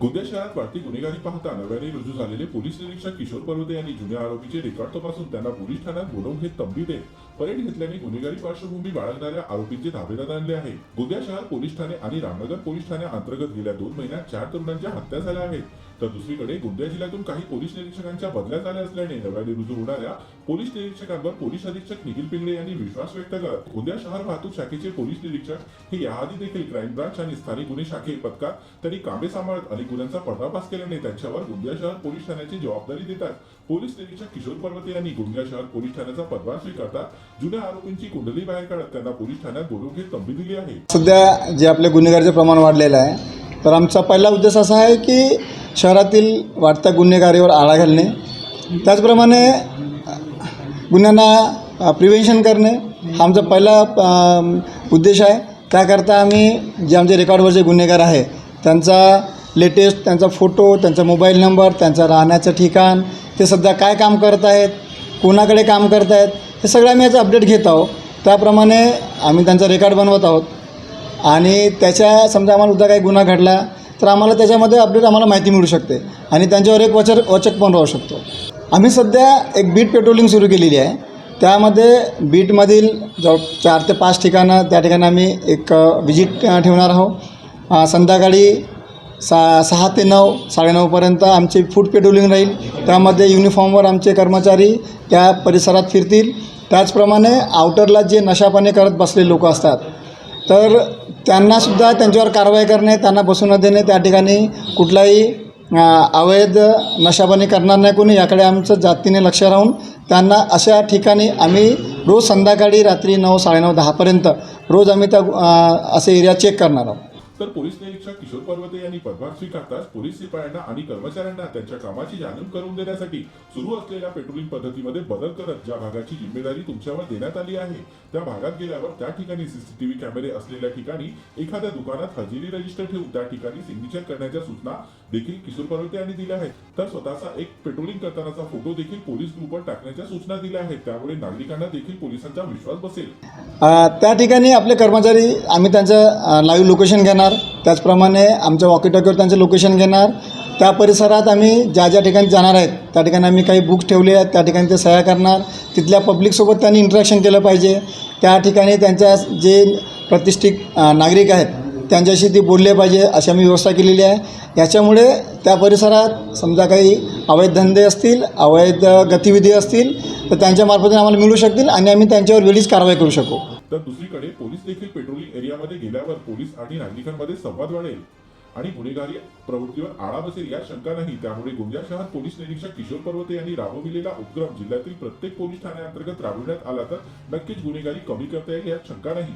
गोंदिया शहरात वाढती गुन्हेगारी पाहता नव्याने रुजू झालेले पोलीस निरीक्षक किशोर पर्वते यांनी जुन्या आरोपीचे रेकॉर्ड तपासून त्यांना पोलीस ठाण्यात बोलवून घेत तंबी देत परेड घेतल्याने गुन्हेगारी पार्श्वभूमी बाळगणाऱ्या आरोपींचे धाबेदार आणले आहे. गोंदिया शहर पोलीस ठाणे आणि रामनगर पोलीस ठाण्या अंतर्गत गेल्या दोन महिन्यात चार तरुणांच्या हत्या झाल्या आहेत. तर दुसरीकडे गोंदिया जिल्ह्यातून काही पोलीस निरीक्षकांच्या बदल्या झाल्या असल्याने नव्याने रुजू होणाऱ्या पोलीस निरीक्षकांवर पोलीस अधीक्षक निखिल पिंगळे यांनी विश्वास व्यक्त करत गोंदिया शहर वाहतूक शाखेचे पोलीस निरीक्षक हे याआधी देखील क्राईम ब्रांच आणि स्थानिक गुन्हे शाखे पथकात त्यांनी कामे सांभाळत अनेक गुन्ह्यांचा पर्दाफाश केल्याने त्यांच्यावर गोंदिया शहर पोलीस ठाण्याची जबाबदारी देतात. पोलीस निरीक्षक किशोर पर्वते यांनी गोंदिया शहर पोलीस ठाण्याचा पदभार स्वीकारता जुन्या आरोपींची कुंडली बाहेर काढत त्यांना पोलीस ठाण्यात बोलवून घेत तंबी दिली आहे. सध्या जे आपले गुन्हेगारीचं प्रमाण वाढलेलं आहे तर आमचा पहिला उद्देश असा आहे की शहरातील वाढत्या गुन्हेगारीवर आळा घालणे त्याचप्रमाणे गुन्ह्यांना प्रिव्हेन्शन करणे हा आमचा पहिला उद्देश आहे. त्याकरता आम्ही जे आमचे रेकॉर्डवरचे गुन्हेगार आहे त्यांचा लेटेस्ट त्यांचा फोटो त्यांचा मोबाईल नंबर त्यांचं राहण्याचं ठिकाण ते सध्या काय काम करत आहेत कोणाकडे काम करत आहेत हे सगळं आम्ही याचं अपडेट घेत आहोत. त्याप्रमाणे आम्ही त्यांचा रेकॉर्ड बनवत आहोत. आणि त्याच्या समजा आम्हाला उद्या काही गुन्हा घडला तर आम्हाला त्याच्यामध्ये अपडेट आम्हाला माहिती मिळू शकते. आणि त्यांच्यावर एक वचक वचक पण राहू शकतो. आम्ही सध्या एक बीट पेट्रोलिंग सुरू केलेली आहे. त्यामध्ये बीटमधील जवळ चार ते पाच ठिकाणं त्या ठिकाणी आम्ही एक विजिट ठेवणार आहोत. संध्याकाळी सा सहा ते नऊ साडेनऊपर्यंत आमची फूड पेट्रोलिंग राहील. त्यामध्ये युनिफॉर्मवर आमचे कर्मचारी त्या परिसरात फिरतील. त्याचप्रमाणे आउटरला जे नशापाणी करत बसलेले लोक असतात तर त्यांनासुद्धा त्यांच्यावर कारवाई करणे त्यांना बसू न देणे त्या ठिकाणी कुठलाही अवैध नशापानी करणार नाही कोणी. याकडे आमचं जातीने लक्ष राहून त्यांना अशा ठिकाणी आम्ही रोज संध्याकाळी रात्री नऊ साडेनऊ दहापर्यंत रोज आम्ही त्या असे एरिया चेक करणार आहोत. तर पोलीस निरीक्षक किशोर पर्वते यांनी पदभार स्वीकारताच पोलीस शिपायांना आणि कर्मचाऱ्यांना त्यांच्या कामाची जाणीव करून देण्यासाठी सुरू असलेल्या पेट्रोलिंग पद्धतीमध्ये बदल करत ज्या भागाची जिम्मेदारी तुमच्यावर देण्यात आली आहे त्या भागात गेल्यावर त्या ठिकाणी सीसीटीव्ही कॅमेरे असलेल्या ठिकाणी एखाद्या दुकानात हजेरी रजिस्टर ठेवून त्या ठिकाणी सिग्नेचर करण्याच्या सूचना देखील किशोर पर्वते यांनी दिल्या आहेत. तर स्वतःचा एक पेट्रोलिंग करतानाचा फोटो देखील पोलीस ग्रुपवर टाकण्याच्या सूचना दिल्या आहेत. त्यामुळे नागरिकांना देखील पोलिसांचा विश्वास बसेल. त्या ठिकाणी आपले कर्मचारी आम्ही त्यांचं लाईव्ह लोकेशन घेणार. त्याचप्रमाणे आमच्या वॉकीटॉकीवर त्यांचं लोकेशन घेणार. त्या परिसरात आम्ही ज्या ज्या ठिकाणी जाणार आहेत त्या ठिकाणी आम्ही काही बुक्स ठेवले आहेत त्या ठिकाणी ते सह्या करणार. तिथल्या पब्लिकसोबत त्यांनी इंटरॅक्शन केलं पाहिजे. त्या ठिकाणी त्यांच्या जे प्रतिष्ठित नागरिक आहेत त्यांच्याशी ती बोलले पाहिजे अशी आम्ही व्यवस्था केलेली आहे. याच्यामुळे त्या परिसरात समजा काही अवैध धंदे असतील अवैध गतिविधी असतील तर त्यांच्यामार्फतीने आम्हाला मिळू शकतील आणि आम्ही त्यांच्यावर वेळीच कारवाई करू शकू. तर दुसरीकडे पोलीस देखील पेट्रोलिंग एरियामध्ये गेल्यावर पोलीस आणि नागरिकांमध्ये संवाद वाढेल. आणि गुन्हेगारी प्रवृत्तीवर आळा बसेल या शंका नाही. त्यामुळे गोंदिया शहर पोलीस निरीक्षक किशोर पर्वते यांनी राबविलेला उपक्रम जिल्ह्यातील प्रत्येक पोलीस ठाण्याअंतर्गत राबविण्यात आला तर नक्कीच गुन्हेगारी कमी करता येईल यात शंका नाही.